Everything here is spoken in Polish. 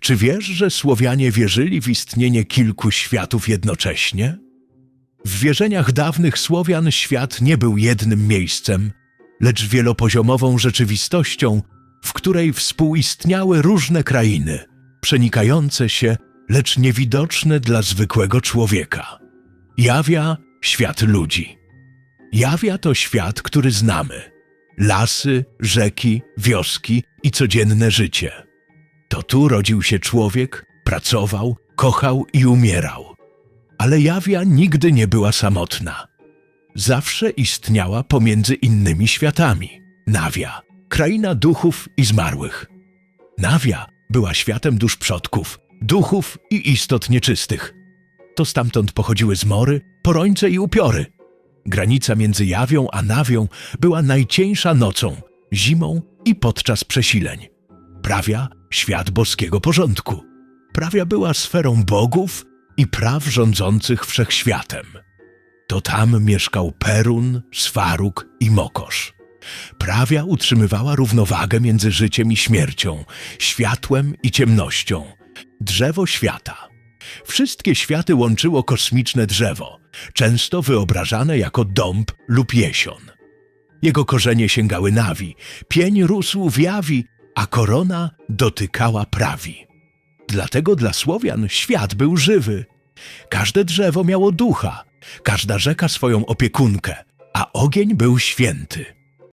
Czy wiesz, że Słowianie wierzyli w istnienie kilku światów jednocześnie? W wierzeniach dawnych Słowian świat nie był jednym miejscem, lecz wielopoziomową rzeczywistością, w której współistniały różne krainy, przenikające się, lecz niewidoczne dla zwykłego człowieka. Jawia świat ludzi. Jawia to świat, który znamy. Lasy, rzeki, wioski i codzienne życie. To tu rodził się człowiek, pracował, kochał i umierał. Ale Jawia nigdy nie była samotna. Zawsze istniała pomiędzy innymi światami. Nawia, kraina duchów i zmarłych. Nawia była światem dusz przodków, duchów i istot nieczystych. To stamtąd pochodziły zmory, porońce i upiory. Granica między Jawią a Nawią była najcieńsza nocą, zimą i podczas przesileń. Prawia świat boskiego porządku. Prawia była sferą bogów i praw rządzących wszechświatem. To tam mieszkał Perun, Swaruk i Mokosz. Prawia utrzymywała równowagę między życiem i śmiercią, światłem i ciemnością. Drzewo świata. Wszystkie światy łączyło kosmiczne drzewo, często wyobrażane jako dąb lub jesion. Jego korzenie sięgały Nawi, pień rósł w Jawi, a korona dotykała prawi. Dlatego dla Słowian świat był żywy. Każde drzewo miało ducha, każda rzeka swoją opiekunkę, a ogień był święty.